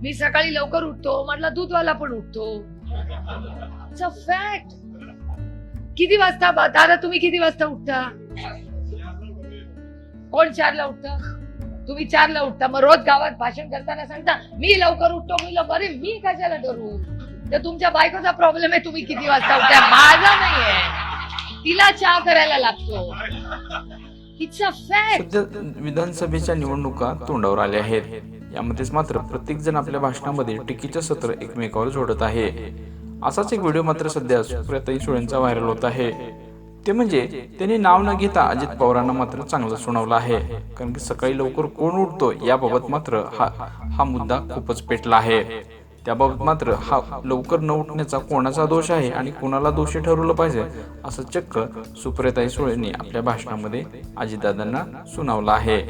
मी सकाळी लवकर उठतो म्हटलं दूधवाला पण उठतो. फॅक्ट किती वाजता दादा तुम्ही किती वाजता उठता? कोण चारला उठता? तुम्ही चारला उठता. मग रोज गावात भाषण करताना सांगता मी लवकर उठतो. मी लवकर अरे मी कशाला करू तर तुमच्या बायकोचा प्रॉब्लेम आहे तुम्ही किती वाजता उठता? माझा नाहीये. तिला चहा करायला लागतो. इट्स अ फॅक्ट विधानसभेच्या निवडणुका तोंडावर आल्या आहेत. यामध्येच मात्र प्रत्येक जण आपल्या भाषणामध्ये टीकेचं सत्र एकमेकावर जोडत आहे. असाच एक व्हिडिओ मात्र सध्या सुप्रियाताई सुळेंचा व्हायरल होत आहे. ते म्हणजे त्यांनी नाव न घेता अजित पवारांना मात्र चांगलं सुनावलं आहे. कारण की सकाळी लवकर कोण उठतो याबाबत मात्र हा हा मुद्दा खूपच पेटला आहे. त्याबाबत मात्र हा लवकर न उठण्याचा कोणाचा दोष आहे आणि कोणाला दोषी ठरवलं पाहिजे असं चक्क सुप्रियाताई सुळेंनी आपल्या भाषणामध्ये अजितदादांना सुनावलं आहे.